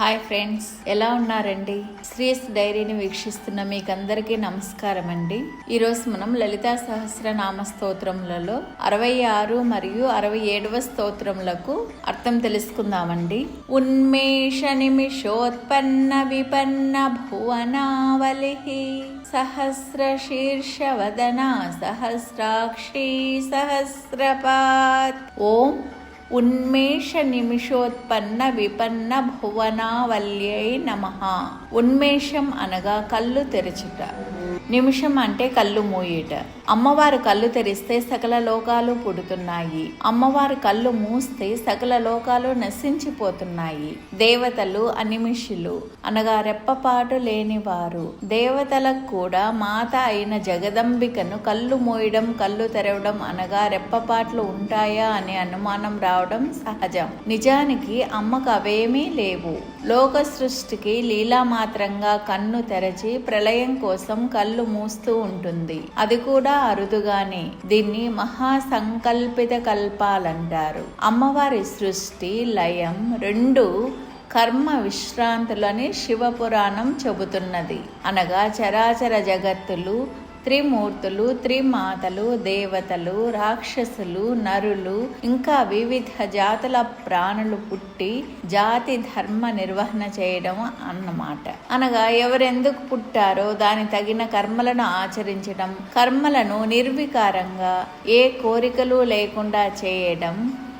Hi friends ఎలా ఉన్నారండి? శ్రీస్ డైరీని వీక్షిస్తున్న మీకందరికీ నమస్కారం అండి ఈరోజు మనం లలితా సహస్రనామ స్తోత్రములలో అరవై ఆరు మరియు అరవై ఏడవ స్తోత్రములకు అర్థం తెలుసుకుందామండి. ఉన్మేష నిమిషోత్పన్న విపన్న భువనావలి సహస్ర శీర్షవదన సహస్రాక్షి సహస్రపాత్. ఓం ఉన్మేష నిమిషోత్పన్న విపన్న భువనావల్యై నమ. ఉన్మేషం అనగా కళ్ళు తెరచుట. నిమిషం అంటే కళ్ళు మూయుట. అమ్మవారు కళ్ళు తెరిస్తే సకల లోకాలు పుడుతున్నాయి. అమ్మవారు కళ్ళు మూస్తే సకల లోకాలు నశించిపోతున్నాయి. దేవతలు అనిమిషులు. అనగా రెప్పపాటు లేనివారు. దేవతలకు కూడా మాత అయిన జగదంబికను కళ్ళు మోయడం కళ్ళు తెరవడం అనగా రెప్పపాట్లు ఉంటాయా అనే అనుమానం రావడం సహజం. నిజానికి అమ్మకు అవేమీ లేవు. లోక సృష్టికి లీలామాత్రంగా కన్ను తెరచి ప్రళయం కోసం కళ్ళు మూస్తూ ఉంటుంది. అది కూడా అరుదుగానే. దీన్ని మహాసంకల్పిత కల్పాలంటారు. అమ్మవారి సృష్టి లయం రెండు కర్మ విశ్రాంతులని శివపురాణం చెబుతున్నది. అనగా చరాచర జగత్తులు త్రిమూర్తులు త్రిమాతలు దేవతలు రాక్షసులు నరులు ఇంకా వివిధ జాతుల ప్రాణులు పుట్టి జాతి ధర్మ నిర్వహణ చేయడం అన్నమాట. అనగా ఎవరెందుకు పుట్టారో దాని తగిన కర్మలను ఆచరించడం కర్మలను నిర్వికారంగా ఏ కోరికలు లేకుండా చేయడం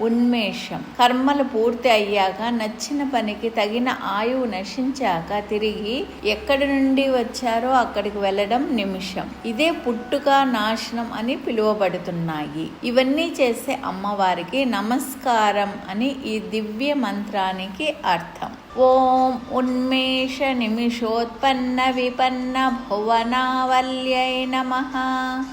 ఉన్మేషం. కర్మలు పూర్తి అయ్యాక నచ్చిన పనికి తగిన ఆయువు నశించాక తిరిగి ఎక్కడి నుండి వచ్చారో అక్కడికి వెళ్ళడం నిమిషం. ఇదే పుట్టుక నాశనం అని పిలువబడుతున్నాయి. ఇవన్నీ చేసే అమ్మవారికి నమస్కారం అని ఈ దివ్య మంత్రానికి అర్థం. ఓం ఉన్మేష నిమిషోత్పన్న విపన్న భువనావల్యై నమ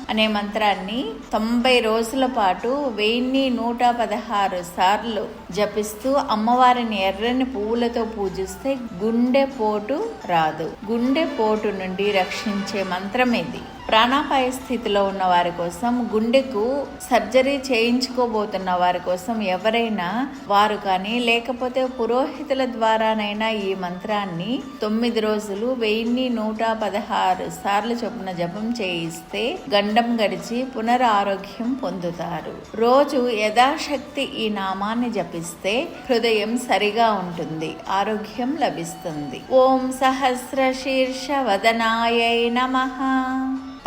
అనే మంత్రాన్ని తొంభై రోజుల పాటు వెయ్యి నూట పదహారు సార్లు జపిస్తూ అమ్మవారిని ఎర్రని పువ్వులతో పూజిస్తే గుండె పోటు రాదు. గుండె పోటు నుండి రక్షించే మంత్రం ఇది. ప్రాణాపాయ స్థితిలో ఉన్న వారి కోసం గుండెకు సర్జరీ చేయించుకోబోతున్న వారి కోసం ఎవరైనా వారు కానీ లేకపోతే పురోహితుల ద్వారానైనా ఈ మంత్రాన్ని తొమ్మిది రోజులు వెయ్యి నూట పదహారు సార్లు చొప్పున జపం చేయిస్తే గండం గడిచి పునరారోగ్యం పొందుతారు. రోజు యథాశక్తి ఈ నామాన్ని జపి జపిస్తే హృదయం సరిగా ఉంటుంది ఆరోగ్యం లభిస్తుంది. ఓం సహస్ర శీర్ష వదనాయై నమః.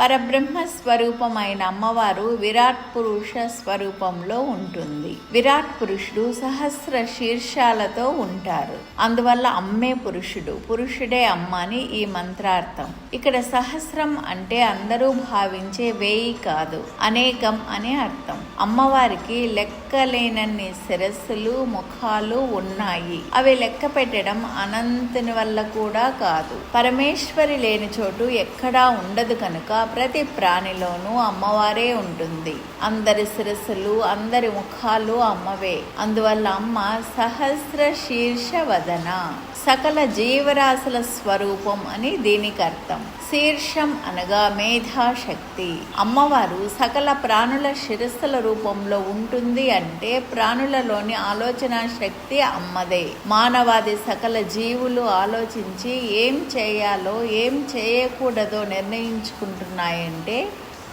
పరబ్రహ్మ స్వరూపమైన అమ్మవారు విరాట్ పురుష స్వరూపంలో ఉంటుంది. విరాట్ పురుషుడు సహస్ర శీర్షాలతో ఉంటారు. అందువల్ల అమ్మే పురుషుడు పురుషుడే అమ్మ అని ఈ మంత్రార్థం. ఇక్కడ సహస్రం అంటే అందరూ భావించే వేయి కాదు అనేకం అనే అర్థం. అమ్మవారికి లెక్కలేనన్ని శిరస్సులు ముఖాలు ఉన్నాయి. అవి లెక్క పెట్టడం అనంతుని వల్ల కూడా కాదు. పరమేశ్వరి లేని చోటు ఎక్కడా ఉండదు కనుక ప్రతి ప్రాణిలోనూ అమ్మవారే ఉంటుంది. అందరి శిరస్సులు అందరి ముఖాలు అమ్మవే. అందువల్ల అమ్మ సహస్ర శీర్ష వదన. సకల జీవరాశుల స్వరూపం అని దీనికి అర్థం. శీర్షం అనగా మేధాశక్తి. అమ్మవారు సకల ప్రాణుల శిరస్సుల రూపంలో ఉంటుంది అంటే ప్రాణులలోని ఆలోచన శక్తి అమ్మదే. మానవాది సకల జీవులు ఆలోచించి ఏం చేయాలో ఏం చేయకూడదో నిర్ణయించుకుంటున్నాయంటే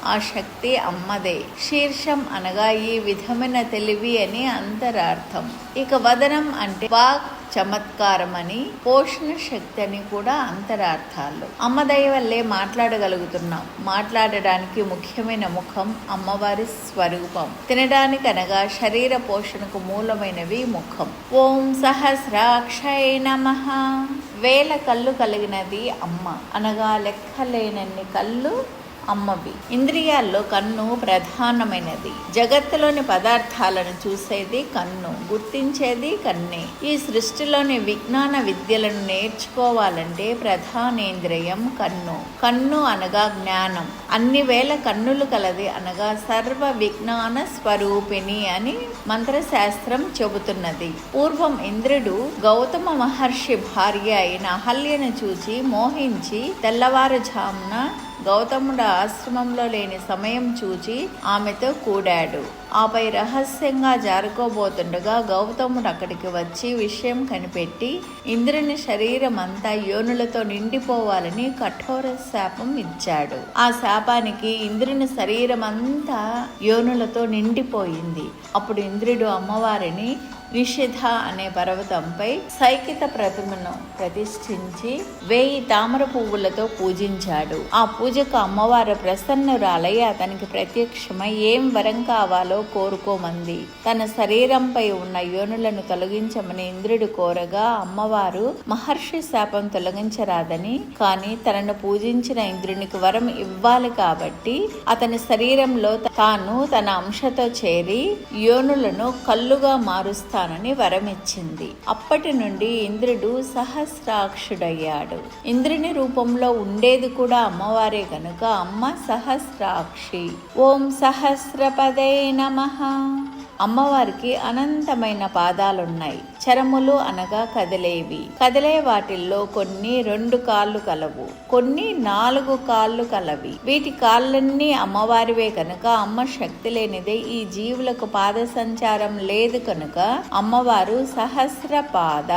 ఆ శక్తి అమ్మదే. శీర్షం అనగా ఈ విధమైన తెలివి అని అంతరార్థం. ఇక వదనం అంటే వాక్ చమత్కారం అని పోషణ శక్తి అని కూడా అంతరార్థాలు. అమ్మదయ వల్లే మాట్లాడగలుగుతున్నాం. మాట్లాడడానికి ముఖ్యమైన ముఖం అమ్మవారి స్వరూపం. తినడానికి అనగా శరీర పోషణకు మూలమైనవి ముఖం. ఓం సహస్రాక్షయ నమ. వేల కళ్ళు కలిగినది అమ్మ. అనగా లెక్కలేనన్ని కళ్ళు అమ్మవి. ఇంద్రియాల్లో కన్ను ప్రధానమైనది. జగత్తులోని పదార్థాలను చూసేది కన్ను గుర్తించేది కన్నే. ఈ సృష్టిలోని విజ్ఞాన విద్యలను నేర్చుకోవాలంటే ప్రధానేంద్రియం కన్ను. కన్ను అనగా జ్ఞానం. అన్ని వేల కన్నులు కలది అనగా సర్వ విజ్ఞాన స్వరూపిణి అని మంత్రశాస్త్రం చెబుతున్నది. పూర్వం ఇంద్రుడు గౌతమ మహర్షి భార్య అయిన అహల్యను చూచి మోహించి తెల్లవారుజామున గౌతముడు ఆశ్రమంలో లేని సమయం చూచి ఆమెతో కూడాడు. ఆపై రహస్యంగా జారుకోబోతుండగా గౌతముడు అక్కడికి వచ్చి విషయం కనిపెట్టి ఇంద్రుని శరీరం అంతా యోనులతో నిండిపోవాలని కఠోర శాపం ఇచ్చాడు. ఆ శాపానికి ఇంద్రుని శరీరం అంతా యోనులతో నిండిపోయింది. అప్పుడు ఇంద్రుడు అమ్మవారిని నిషిధ అనే పర్వతంపై సైకిత ప్రతిమను ప్రతిష్ఠించి వేయి తామర పువ్వులతో పూజించాడు. ఆ పూజకు అమ్మవారు ప్రసన్నురాలై అతనికి ప్రత్యక్షమై ఏం వరం కావాలో కోరుకోమంది. తన శరీరంపై ఉన్న యోనులను తొలగించమని ఇంద్రుడు కోరగా అమ్మవారు మహర్షి శాపం తొలగించరాదని కానీ తనను పూజించిన ఇంద్రునికి వరం ఇవ్వాలి కాబట్టి అతని శరీరంలో తాను తన అంశతో చేరి యోనులను కల్లుగా మారుస్తానని వరమిచ్చింది. అప్పటి నుండి ఇంద్రుడు సహస్రాక్షుడయ్యాడు. ఇంద్రుని రూపంలో ఉండేది కూడా అమ్మవారే గనుక అమ్మ సహస్రాక్షి. ఓం సహస్రపదే నమ. అమ్మవారికి అనంతమైన పాదాలున్నాయి. చరములు అనగా కదిలేవి. కదిలే వాటిల్లో కొన్ని రెండు కాళ్ళు కలవు. కొన్ని నాలుగు కాళ్ళు కలవి. వీటి కాళ్ళన్నీ అమ్మవారివే కనుక అమ్మ శక్తి లేనిదే ఈ జీవులకు పాద సంచారం లేదు కనుక అమ్మవారు సహస్ర పాద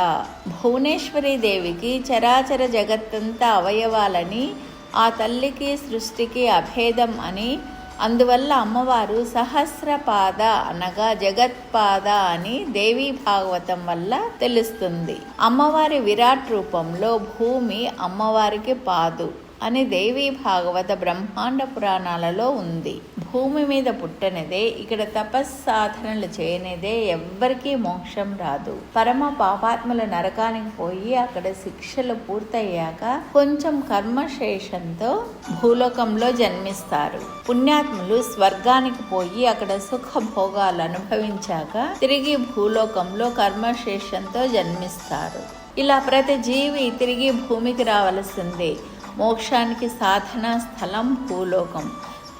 భువనేశ్వరి దేవికి చరాచర జగత్తంతా అవయవాలని ఆ తల్లికి సృష్టికి అభేదం అని అందువల్ల అమ్మవారు సహస్రపాద అనగా జగత్పాద అని దేవీ భాగవతం వల్ల తెలుస్తుంది. అమ్మవారి విరాట్ రూపంలో భూమి అమ్మవారికి పాదు అని దేవీ భాగవత బ్రహ్మాండ పురాణాలలో ఉంది. భూమి మీద పుట్టనిదే ఇక్కడ తపస్సాధనలు చేయనిదే ఎవ్వరికీ మోక్షం రాదు. పరమ పాపాత్ముల నరకానికి పోయి అక్కడ శిక్షలు పూర్తయ్యాక కొంచెం కర్మశేషంతో భూలోకంలో జన్మిస్తారు. పుణ్యాత్ములు స్వర్గానికి పోయి అక్కడ సుఖ భోగాలు అనుభవించాక తిరిగి భూలోకంలో కర్మశేషంతో జన్మిస్తారు. ఇలా ప్రతి జీవి తిరిగి భూమికి రావలసిందే. మోక్షానికి సాధన స్థలం భూలోకం.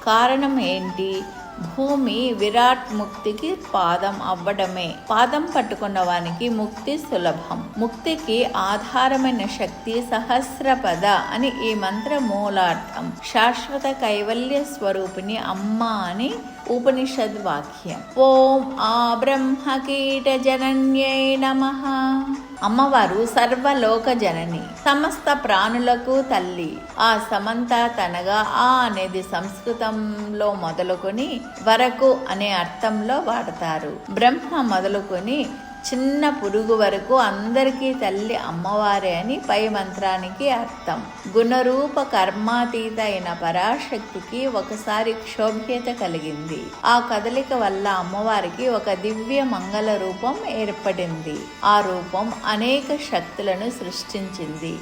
కారణం ఏంటి భూమి విరాట్ ముక్తికి పాదం అవ్వడమే. పాదం పట్టుకున్న వానికి ముక్తి సులభం. ముక్తికి ఆధారమైన శక్తి సహస్రపద అని ఈ మంత్ర మూలార్థం శాశ్వత కైవల్య స్వరూపిణి అమ్మ అని ఉపనిషద్ వాక్యం ఓం ఆ బ్రహ్మ కీట జనన్యై నమః. అమ్మవారు సర్వలోక జనని సమస్త ప్రాణులకు తల్లి. ఆ సమంత తనగా ఆ అనేది సంస్కృతంలో మొదలుకొని వరకు అనే అర్థంలో వాడతారు. బ్రహ్మ మొదలుకొని చిన్న పురుగు వరకు అందరికీ తల్లి అమ్మవారే అని పై మంత్రానికి అర్థం. గుణరూప కర్మాతీత అయిన పరాశక్తికి ఒకసారి క్షోభ్యత కలిగింది. ఆ కదలిక వల్ల అమ్మవారికి ఒక దివ్య మంగళ రూపం ఏర్పడింది. ఆ రూపం అనేక శక్తులను సృష్టించింది.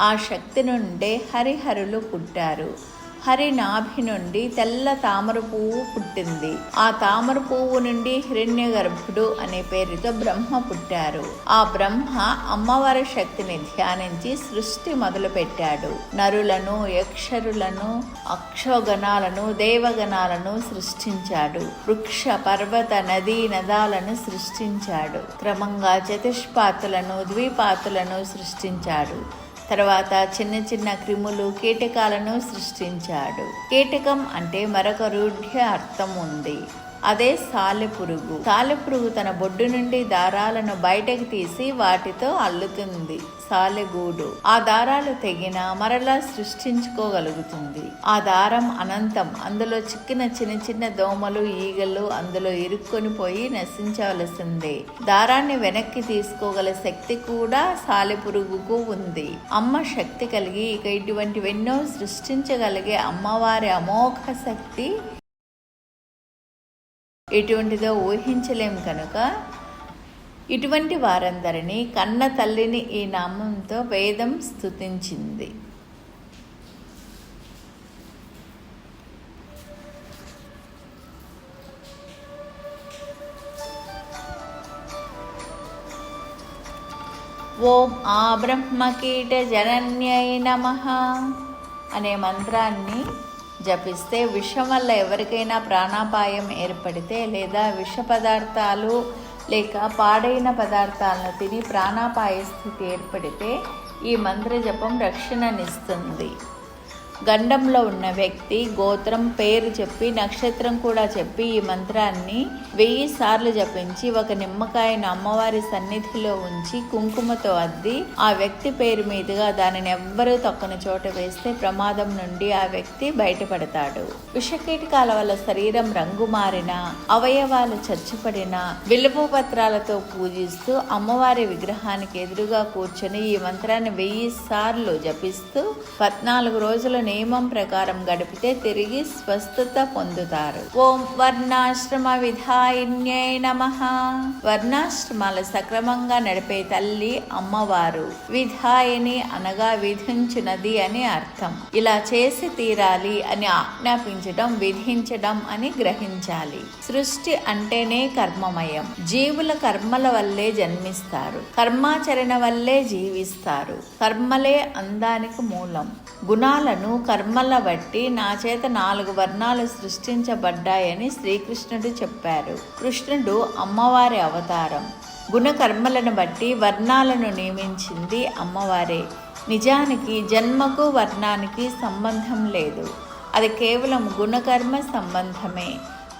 ఆ శక్తి నుండే హరిహరులు పుట్టారు. హరి నాభి నుండి తెల్ల తామర పువ్వు పుట్టింది. ఆ తామర పువ్వు నుండి హిరణ్య గర్భుడు అనే పేరుతో బ్రహ్మ పుట్టారు. ఆ బ్రహ్మ అమ్మవారి శక్తిని ధ్యానించి సృష్టి మొదలు పెట్టాడు నరులను యక్షరులను అక్షోగణాలను దేవగణాలను సృష్టించాడు. వృక్ష పర్వత నదీ నదాలను సృష్టించాడు. క్రమంగా చతుష్పాతులను ద్విపాతులను సృష్టించాడు. తర్వాత చిన్న చిన్న క్రిములు కీటకాలను సృష్టించాడు. కీటకం అంటే మరొక రూఢ్య అర్థం ఉంది. అదే సాలెపురుగు. సాలెపురుగు తన బొడ్డు నుండి దారాలను బయటకు తీసి వాటితో అల్లుతుంది. సాలెగూడు ఆ దారాలు తెగిన మరలా సృష్టించుకోగలుగుతుంది. ఆ దారం అనంతం. అందులో చిక్కిన చిన్న చిన్న దోమలు ఈగలు అందులో ఇరుక్కొని పోయి నశించవలసిందే. దారాన్ని వెనక్కి తీసుకోగల శక్తి కూడా సాలెపురుగుకు ఉంది. అమ్మ శక్తి కలిగి ఇక ఇటువంటివెన్నో సృష్టించగలిగే అమ్మవారి అమోఘ శక్తి ఎటువంటిదో ఊహించలేం కనుక ఇటువంటి వారందరినీ కన్న తల్లిని ఈ నామంతో వేదం స్తుతించింది. ఓం ఆ బ్రహ్మకీట జనన్యై నమ అనే మంత్రాన్ని జపిస్తే విషం వల్ల ఎవరికైనా ప్రాణాపాయం ఏర్పడితే లేదా విష పదార్థాలు లేక పాడైన పదార్థాలను తిని ప్రాణాపాయ స్థితి ఏర్పడితే ఈ మంత్ర జపం రక్షణనిస్తుంది. గండంలో ఉన్న వ్యక్తి గోత్రం పేరు చెప్పి నక్షత్రం కూడా చెప్పి ఈ మంత్రాన్ని వెయ్యి సార్లు జపించి ఒక నిమ్మకాయను అమ్మవారి సన్నిధిలో ఉంచి కుంకుమతో అద్ది ఆ వ్యక్తి పేరు మీదుగా దానిని ఎవ్వరూ తొక్కని చోట వేస్తే ప్రమాదం నుండి ఆ వ్యక్తి బయటపడతాడు. విషకీటకాల వల్ల శరీరం రంగు మారిన అవయవాలు చచ్చిపడిన విలువ పత్రాలతో పూజిస్తూ అమ్మవారి విగ్రహానికి ఎదురుగా కూర్చొని ఈ మంత్రాన్ని వెయ్యి సార్లు జపిస్తూ పద్నాలుగు రోజులు నియమం ప్రకారం గడిపితే తిరిగి స్వస్థత పొందుతారు. ఓం వర్ణాశ్రమ విధాయిన్యై నమ. వర్ణాశ్రమాల సక్రమంగా నడిపే తల్లి అమ్మవారు. విధాయిని అనగా విధించినది అని అర్థం. ఇలా చేసి తీరాలి అని ఆజ్ఞాపించడం విధించడం అని గ్రహించాలి. సృష్టి అంటేనే కర్మమయం. జీవుల కర్మల వల్లే జన్మిస్తారు. కర్మాచరణ వల్లే జీవిస్తారు. కర్మలే అందానికి మూలం. గుణాలను కర్మల బట్టి నా చేత నాలుగు వర్ణాలు సృష్టించబడ్డాయని శ్రీకృష్ణుడు చెప్పారు. కృష్ణుడు అమ్మవారి అవతారం. గుణకర్మలను బట్టి వర్ణాలను నియమించింది అమ్మవారే. నిజానికి జన్మకు వర్ణానికి సంబంధం లేదు. అది కేవలం గుణకర్మ సంబంధమే.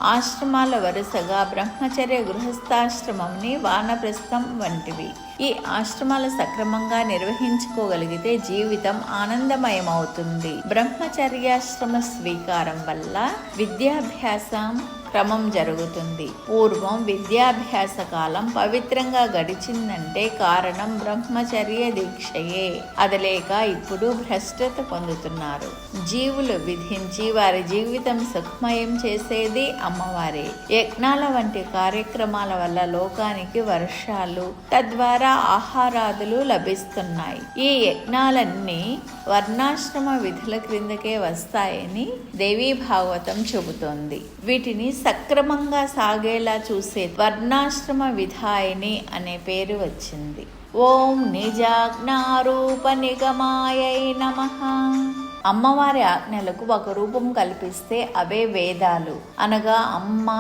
ఆశ్రమాల వరుసగా బ్రహ్మచర్య గృహస్థాశ్రమంని వానప్రస్థం వంటివి. ఈ ఆశ్రమాలు సక్రమంగా నిర్వహించుకోగలిగితే జీవితం ఆనందమయమవుతుంది. బ్రహ్మచర్యాశ్రమ స్వీకారం వల్ల విద్యాభ్యాసం క్రమం జరుగుతుంది. పూర్వం విద్యాభ్యాస కాలం పవిత్రంగా గడిచిందంటే కారణం బ్రహ్మచర్య దీక్షయే. అదలేక ఇప్పుడు భ్రష్టత పొందుతున్నారు. జీవులు విధించి వారి జీవితం సుఖమయం చేసేది అమ్మవారే. యజ్ఞాల వంటి కార్యక్రమాల వల్ల లోకానికి వర్షాలు తద్వారా ఆహారాదులు లభిస్తున్నాయి. ఈ యజ్ఞాలన్నీ వర్ణాశ్రమ విధుల క్రిందకే వస్తాయని దేవీ భాగవతం చెబుతోంది. వీటిని సక్రమంగా సాగేలా చూసే వర్ణాశ్రమ విధాయిని అనే పేరు వచ్చింది. ఓం నిజాజ్ఞారూప నిగమాయై నమ. అమ్మవారి ఆజ్ఞలకు ఒక రూపం కల్పిస్తే అవే వేదాలు. అనగా అమ్మ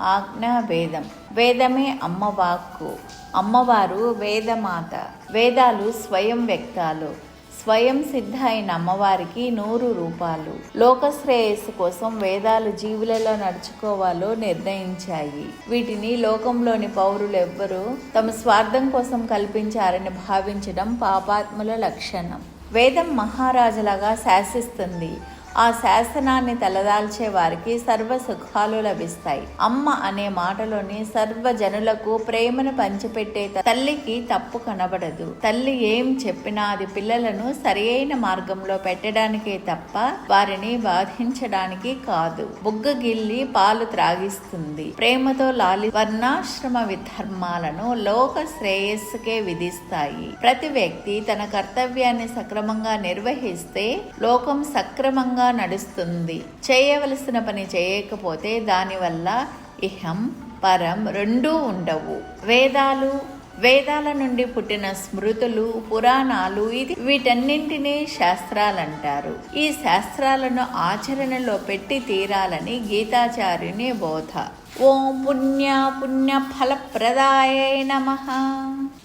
ఆజ్ఞ వేదం. వేదమే అమ్మ వాక్కు. అమ్మవారు వేదమాత. వేదాలు స్వయం వ్యక్తాలు. స్వయం సిద్ధ అయిన అమ్మవారికి నూరు రూపాలు. లోకశ్రేయస్సు కోసం వేదాలు జీవులలో నడుచుకోవాలో నిర్ణయించాయి. వీటిని లోకంలోని పౌరులు ఎవ్వరూ తమ స్వార్థం కోసం కల్పించారని భావించడం పాపాత్ముల లక్షణం. వేదం మహారాజులాగా శాసిస్తుంది. ఆ శాసనాన్ని తలదాల్చే వారికి సర్వ సుఖాలు లభిస్తాయి. అమ్మ అనే మాటలోని సర్వ జనులకు ప్రేమను పంచిపెట్టే తల్లికి తప్పు కనబడదు. తల్లి ఏం చెప్పినా అది పిల్లలను సరియైన మార్గంలో పెట్టడానికే తప్ప వారిని బాధించడానికి కాదు. బుగ్గగిల్లి పాలు త్రాగిస్తుంది. ప్రేమతో లాలి వర్ణాశ్రమ విధర్మాలను లోక శ్రేయస్సుకే విధిస్తాయి. ప్రతి వ్యక్తి తన కర్తవ్యాన్ని సక్రమంగా నిర్వహిస్తే లోకం సక్రమంగా నడుస్తుంది. చేయవలసిన పని చేయకపోతే దానివల్ల ఇహం పరం రెండూ ఉండవు. వేదాలు వేదాల నుండి పుట్టిన స్మృతులు పురాణాలు ఇది వీటన్నింటినీ శాస్త్రాలంటారు. ఈ శాస్త్రాలను ఆచరణలో పెట్టి తీరాలని గీతాచార్యుని బోధ. ఓం పుణ్య పుణ్య ఫలప్రదాయ నమ.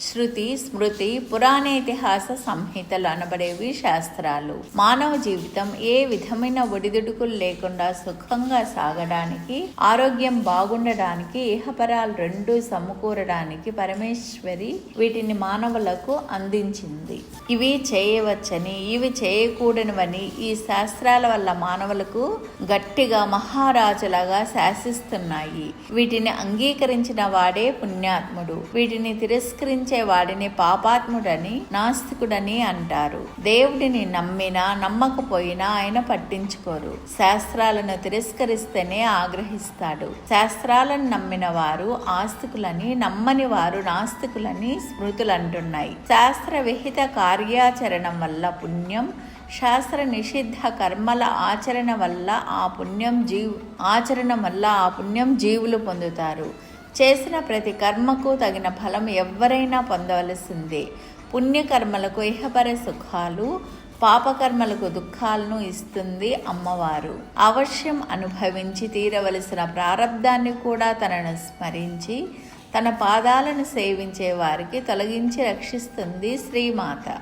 శృతి స్మృతి పురాణేతిహాస సంహితలు అనబడేవి శాస్త్రాలు. మానవ జీవితం ఏ విధమైన ఒడిదుడుకులు లేకుండా సుఖంగా సాగడానికి ఆరోగ్యం బాగుండడానికి ఇహపరాలు రెండు సమకూరడానికి పరమేశ్వరి వీటిని మానవులకు అందించింది. ఇవి చేయవచ్చని ఇవి చేయకూడనివని ఈ శాస్త్రాల వల్ల మానవులకు గట్టిగా మహారాజులాగా శాసిస్తున్నాయి. వీటిని అంగీకరించిన వాడే పుణ్యాత్ముడు. వీటిని తిరస్కరించి వాడిని పాపాత్ముడని నాస్తికుడని అంటారు. దేవుడిని నమ్మినా నమ్మకపోయినా ఆయన పట్టించుకోరు. శాస్త్రాలను తిరస్కరిస్తేనే ఆగ్రహిస్తాడు. శాస్త్రాలను నమ్మిన వారు ఆస్తికులని నమ్మని వారు నాస్తికులని స్మృతులు అంటున్నాయి శాస్త్ర విహిత కార్యాచరణం వల్ల పుణ్యం శాస్త్ర నిషిద్ధ కర్మల ఆచరణ వల్ల ఆ పుణ్యం జీవ్ ఆచరణ వల్ల ఆ పుణ్యం జీవులు పొందుతారు. చేసిన ప్రతి కర్మకు తగిన ఫలం ఎవరైనా పొందవలసిందే. పుణ్యకర్మలకు ఇహపర సుఖాలు పాపకర్మలకు దుఃఖాలను ఇస్తుంది అమ్మవారు. అవశ్యం అనుభవించి తీరవలసిన ప్రారంధాన్ని కూడా తనను స్మరించి తన పాదాలను సేవించే వారికి తొలగించి రక్షిస్తుంది శ్రీమాత.